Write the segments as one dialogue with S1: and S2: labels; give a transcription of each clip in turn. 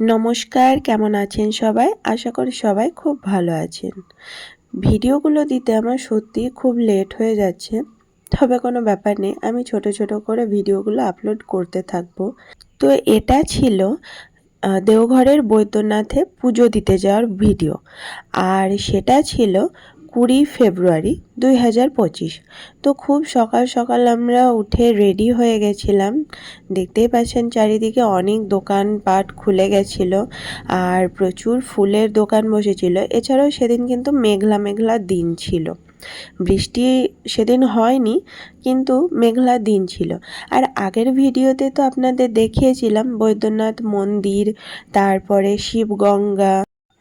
S1: নমস্কার, কেমন আছেন সবাই? আশা করি সবাই খুব ভালো আছেন। ভিডিওগুলো দিতে আমার সত্যি খুব লেট হয়ে যাচ্ছে, তবে কোনো ব্যাপার নেই, আমি ছোট ছোট করে ভিডিওগুলো আপলোড করতে থাকব। তো এটা ছিল দেওঘরের বৈদ্যনাথে পুজো দিতে যাওয়ার ভিডিও। আর সেটা ছিল কুড়ি ফেব্রুয়ারি দুই হাজার পঁচিশ। তো খুব সকাল সকাল আমরা উঠে রেডি হয়ে গেছিলাম। দেখতেই পাচ্ছেন চারিদিকে অনেক দোকানপাট খুলে গেছিল আর প্রচুর ফুলের দোকান বসেছিল। এছাড়াও সেদিন কিন্তু মেঘলা মেঘলা দিন ছিল। বৃষ্টি সেদিন হয়নি, কিন্তু মেঘলা দিন ছিল। আর আগের ভিডিওতে তো আপনাদের দেখিয়েছিলাম বৈদ্যনাথ মন্দির, তারপরে শিবগঙ্গা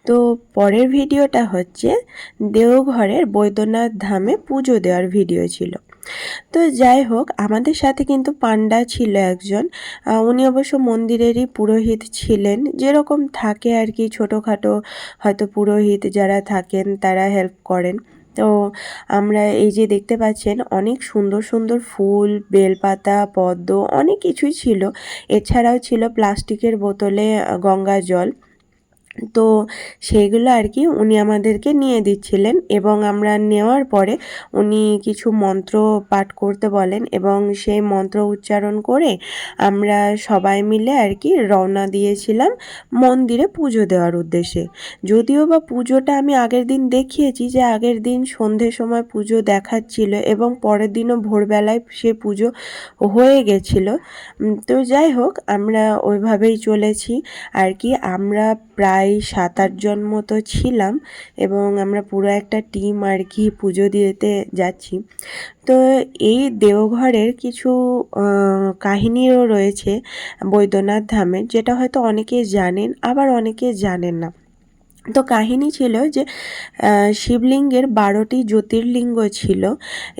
S1: তো পরের ভিডিওটা হচ্ছে দেওঘরের বৈদ্যনাথ ধামে পুজো দেওয়ার ভিডিও ছিল। তো যাই হোক, আমাদের সাথে কিন্তু পান্ডা ছিল একজন। উনি অবশ্য মন্দিরেরই পুরোহিত ছিলেন। যেরকম থাকে আর কি, ছোটোখাটো হয়তো পুরোহিত যারা থাকেন তারা হেল্প করেন। তো আমরা এই যে দেখতে পাচ্ছেন, অনেক সুন্দর সুন্দর ফুল, বেলপাতা, পদ্ম, অনেক কিছুই ছিল। এছাড়াও ছিল প্লাস্টিকের বোতলে গঙ্গা জল। তো সেইগুলো আর কি উনি আমাদেরকে নিয়ে দিচ্ছিলেন এবং আমরা নেওয়ার পরে উনি কিছু মন্ত্র পাঠ করতে বলেন এবং সেই মন্ত্র উচ্চারণ করে আমরা সবাই মিলে আর কি রওনা দিয়েছিলাম মন্দিরে পুজো দেওয়ার উদ্দেশ্যে। যদিও বা পুজোটা আমি আগের দিন দেখিয়েছি যে আগের দিন সন্ধ্যের সময় পুজো দেখাচ্ছিল এবং পরের দিনও ভোরবেলায় সে পুজো হয়ে গেছিল। তো যাই হোক, আমরা ওইভাবেই চলেছি। আর কি আমরা প্রায় সাত আটজন মতো ছিলাম এবং আমরা পুরো একটা টিম আর কি পুজো দিতে যাচ্ছি। তো এই দেওঘরের কিছু কাহিনীও রয়েছে বৈদ্যনাথ ধামের, যেটা হয়তো অনেকে জানেন, আবার অনেকে জানেন না। তো কাহিনী ছিল যে শিবলিঙ্গের বারোটি জ্যোতির্লিঙ্গ ছিল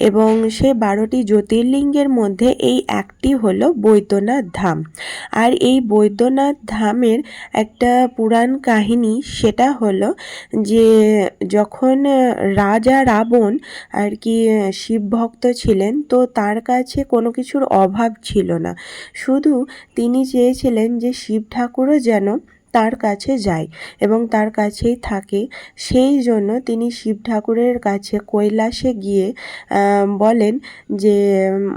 S1: এবং সে বারোটি জ্যোতির্লিঙ্গের মধ্যে এই একটি হলো বৈদ্যনাথ ধাম। আর এই বৈদ্যনাথ ধামের একটা পুরাণ কাহিনী সেটা হলো যে, যখন রাজা রাবণ আর কি শিব ভক্ত ছিলেন, তো তার কাছে কোনো কিছুর অভাব ছিল না। শুধু তিনি চেয়েছিলেন যে, শিব ঠাকুরও যেন তার কাছে যায় এবং তার কাছেই থাকে। সেই জন্য তিনি শিব ঠাকুরের কাছে কৈলাসে গিয়ে বলেন যে,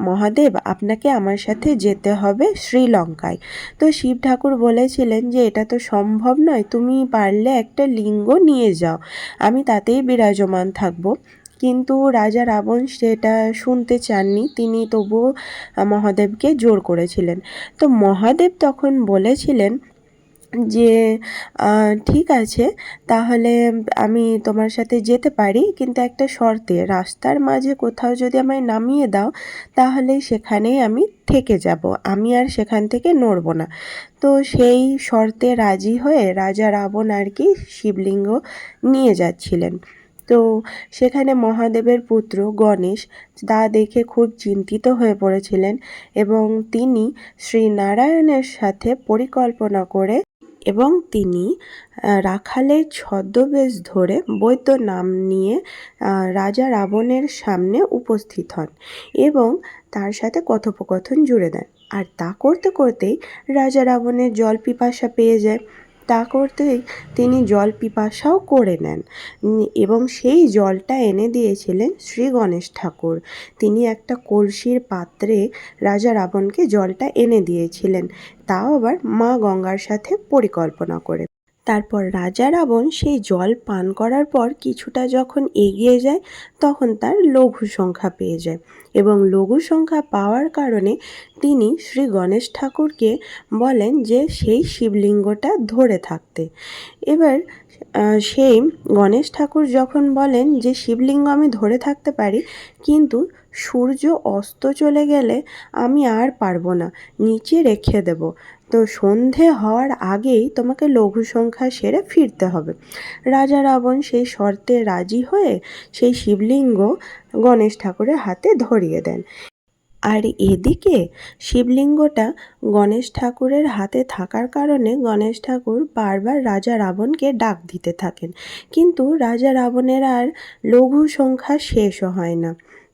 S1: মহাদেব, আপনাকে আমার সাথে যেতে হবে শ্রীলঙ্কায়। তো শিব ঠাকুর বলেছিলেন যে, এটা তো সম্ভব নয়, তুমি পারলে একটা লিঙ্গ নিয়ে যাও। আমি তাতেই বিরাজমান থাকব। কিন্তু রাজা রাবণ সেটা শুনতে চাননি। তিনি তবুও মহাদেবকে জোর করেছিলেন। তো মহাদেব তখন বলেছিলেন যে ঠিক আছে, তাহলে আমি তোমার সাথে যেতে পারি, কিন্তু একটা শর্তে, রাস্তার মাঝে কোথাও যদি আমায় নামিয়ে দাও, তাহলে সেখানেই আমি থেকে যাব, আমি আর সেখান থেকে নড়ব না। তো সেই শর্তে রাজি হয়ে রাজা রাবণ আর কি শিবলিঙ্গ নিয়ে যাচ্ছিলেন। তো সেখানে মহাদেবের পুত্র গণেশ তা দেখে খুব চিন্তিত হয়ে পড়েছিলেন এবং তিনি শ্রীনারায়ণের সাথে পরিকল্পনা করে এবং তিনি রাখালে ছদ্মবেশ ধরে বৈদ্য নাম নিয়ে রাজা রাবণের সামনে উপস্থিত হন এবং তার সাথে কথোপকথন জুড়ে দেন। আর তা করতে করতেই রাজা রাবণের জল পিপাসা পেয়ে যায়। তা করতেই তিনি জল পিপাসাও করে নেন। এবং সেই জলটা এনে দিয়েছিলেন শ্রী গণেশ ঠাকুর। তিনি একটা কলসির পাত্রে রাজা রাবণকে জলটা এনে দিয়েছিলেন। তাও আবার মা গঙ্গার সাথে পরিকল্পনা করে। তারপর রাজা রাবণ সেই জল পান করার পর কিছুটা যখন এগিয়ে যায়, তখন তার লঘু সংখ্যা পেয়ে যায় এবং লঘু সংখ্যা পাওয়ার কারণে তিনি শ্রী গণেশ ঠাকুরকে বলেন যে সেই শিবলিঙ্গটা ধরে থাকতে। এবার সেই গণেশ ঠাকুর যখন বলেন যে শিবলিঙ্গ আমি ধরে থাকতে পারি, কিন্তু সূর্য অস্ত চলে গেলে আমি আর পারব না, নিচে রেখে দেব। তো সন্ধে হওয়ার আগেই তোমাকে লঘু সংখ্যা সেরে ফিরতে হবে। রাজা রাবণ সেই শর্তে রাজি হয়ে সেই শিবলিঙ্গ গণেশ ঠাকুরের হাতে ধরিয়ে দেন। আর এদিকে শিবলিঙ্গটা গণেশ ঠাকুরের হাতে থাকার কারণে গণেশ ঠাকুর বারবার রাজা রাবণকে ডাক দিতে থাকেন। কিন্তু রাজা রাবণের আর লঘু সংখ্যা শেষও হয় না।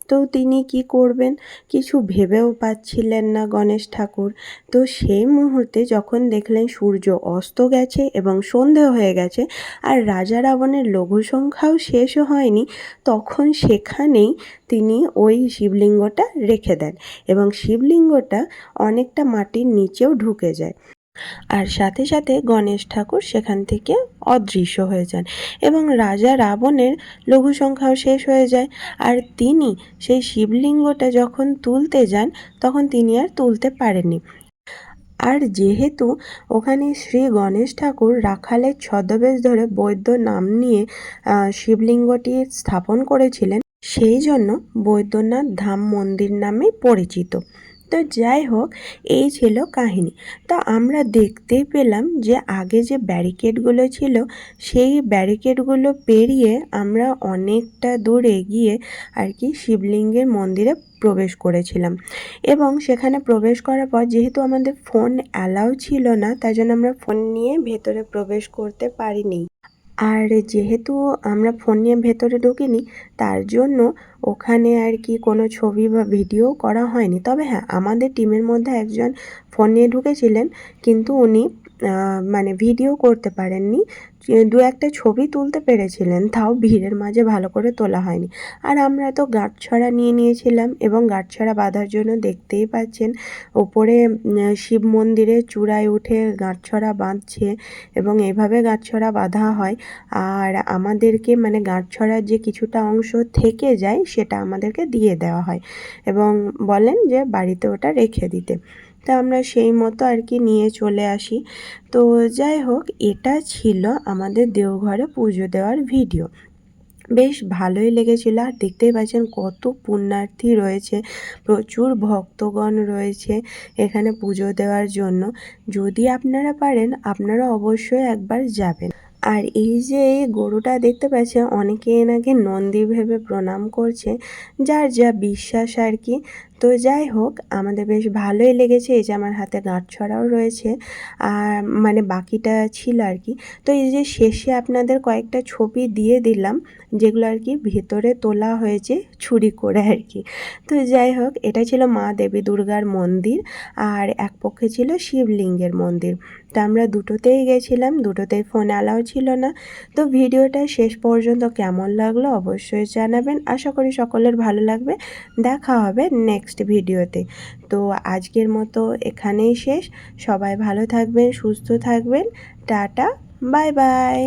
S1: তো তিনি কি করবেন? কিছু ভেবেও পাচ্ছিলেন না গণেশ ঠাকুর। তো সেই মুহূর্তে যখন দেখলেন সূর্য অস্ত গেছে এবং সন্ধে হয়ে গেছে আর রাজা রাবণের লঘু সংখ্যাও শেষও হয়নি, তখন সেখানেই তিনি ওই শিবলিঙ্গটা রেখে দেন এবং শিবলিঙ্গটা অনেকটা মাটির নিচেও ঢুকে যায়। আর সাথে সাথে গণেশ ঠাকুর সেখান থেকে অদৃশ্য হয়ে যান এবং রাজা রাবণের লঘু সংখ্যাও শেষ হয়ে যায়। আর তিনি সেই শিবলিঙ্গটা যখন তুলতে যান, তখন তিনি আর তুলতে পারেননি। আর যেহেতু ওখানে শ্রী গণেশ ঠাকুর রাখালের ছদ্মবেশ ধরে বৈদ্য নাম নিয়ে শিবলিঙ্গটি স্থাপন করেছিলেন, সেই জন্য বৈদ্যনাথ ধাম মন্দির নামে পরিচিত। তো যাই হোক, এই ছিল কাহিনী। তো আমরা দেখতেই পেলাম যে আগে যে ব্যারিকেডগুলো ছিল, সেই ব্যারিকেডগুলো পেরিয়ে আমরা অনেকটা দূর এগিয়ে আর কি শিবলিঙ্গের মন্দিরে প্রবেশ করেছিলাম। এবং সেখানে প্রবেশ করার পর যেহেতু আমাদের ফোন অ্যালাউ ছিল না, তাই জন্য আমরা ফোন নিয়ে ভেতরে প্রবেশ করতে পারিনি। আর যেহেতু আমরা ফোন নিয়ে ভেতরে ঢুকিনি, তার জন্য ওখানে আর কি কোনো ছবি বা ভিডিও করা হয়নি। তবে হ্যাঁ আমাদের টিমের মধ্যে একজন ফোন নিয়ে ঢুকেছিলেন, কিন্তু উনি মানে ভিডিও করতে পারেননি। দু একটা ছবি তুলতে পেরেছিলেন, তাও ভিড়ের মাঝে ভালো করে তোলা হয়নি। আর আমরা তো গাঁটছড়া নিয়ে নিয়েছিলাম এবং গাঁটছড়া বাঁধার জন্য দেখতেই পাচ্ছেন, ওপরে শিব মন্দিরে চূড়ায় উঠে গাঁটছড়া বাঁধছে এবং এভাবে গাঁটছড়া বাঁধা হয়। আর আমাদেরকে মানে গাঁটছড়ার যে কিছুটা অংশ থেকে যায়, সেটা আমাদেরকে দিয়ে দেওয়া হয় এবং বলেন যে বাড়িতে ওটা রেখে দিতে। তা আমরা সেই মতো আর কি নিয়ে চলে আসি। তো যাই হোক, এটা ছিল আমাদের দেওঘরে পুজো দেওয়ার ভিডিও। বেশ ভালোই লেগেছিল। আর দেখতেই পাচ্ছেন কত পুণ্যার্থী রয়েছে, প্রচুর ভক্তগণ রয়েছে এখানে পুজো দেওয়ার জন্য। যদি আপনারা পারেন, আপনারা অবশ্যই একবার যাবেন। আর এই যে এই গরুটা দেখতে পাচ্ছে, অনেকে এনাকে নন্দী ভেবে প্রণাম করছে, যার যা বিশ্বাস আর কি। তো যাই হোক, আমাদের বেশ ভালোই লেগেছে, এই যে আমার হাতে ছড়াও রয়েছে, আর মানে বাকিটা ছিল আর কি। তো এই যে শেষে আপনাদের কয়েকটা ছবি দিয়ে দিলাম, যেগুলো আর কি ভেতরে তোলা হয়েছে ছুরি করে আর কি। তো যাই হোক, এটা ছিল মা দেবী দুর্গার মন্দির, আর এক পক্ষে ছিল শিবলিঙ্গের মন্দির। তো আমরা দুটোতেই গেছিলাম, দুটোতেই ফোন অ্যালাউ ছিল না। তো ভিডিওটা শেষ পর্যন্ত কেমন লাগল অবশ্যই জানাবেন। আশা করি সকলের ভালো লাগবে। দেখা হবে নেক্সট ভিডিওতে। তো আজকের মতো এখানেই শেষ। সবাই ভালো থাকবেন, সুস্থ থাকবেন। Tata bye bye